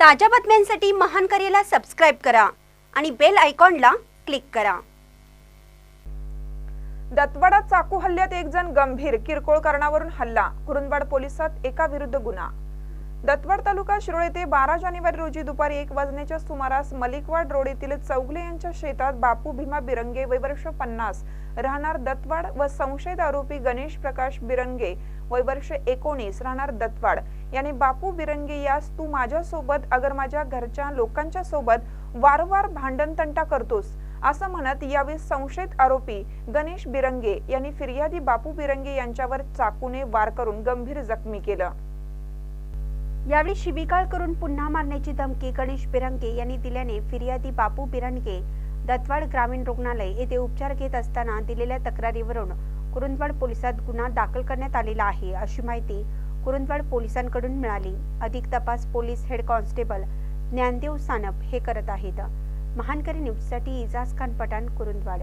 ताज्या बातम्यांसाठी महान करेला सबस्क्राईब करा आणि बेल आयकॉनला क्लिक करा. दत्वाडा चाकू हल्ल्यात एक जण गंभीर किरकोळ कारणावरून हल्ला. कुरुंदवाड पोलिसात एका विरुद्ध गुन्हा. दत्तवाड तालुका शिरोळ येथे बारा जानेवारी रोजी दुपारी एक वाजण्याच्या सुमारास मलिकवाड रोड येथील चौगले यांच्या शेतात बापू भीमा बिरंगे वय वर्ष पन्नास राहणार दत्तवाड व संशयित आरोपी गणेश प्रकाश बिरंगे वय वर्ष एकोणीस राहणार दत्तवाड. याने बापू बिरंगे यास तू माझ्यासोबत अगर माझ्या घरच्या लोकांच्या सोबत वारंवार भांडणतंटा करतोस असं म्हणत यावेळी संशयित आरोपी गणेश बिरंगे यांनी फिर्यादी बापू बिरंगे यांच्यावर चाकूने वार करून गंभीर जखमी केलं. यावेळी शिबिकाळ करून पुन्हा मारण्याची धमकी गणेश बिरंगे यांनी दिल्याने फिर्यादी बापू बिरंगे दत्तवाड ग्रामीण रुग्णालय येथे उपचार घेत असताना दिलेल्या तक्रारीवरून कुरुंदवाड पोलिसात गुन्हा दाखल करण्यात आलेला आहे अशी माहिती कुरुंदवाड पोलिसांकडून मिळाली. अधिक तपास police head constable Dnyandev Sanap हे करत आहेत. महानकरी न्यूजसाठी इजाज खान पठाण कुरुंदवाड.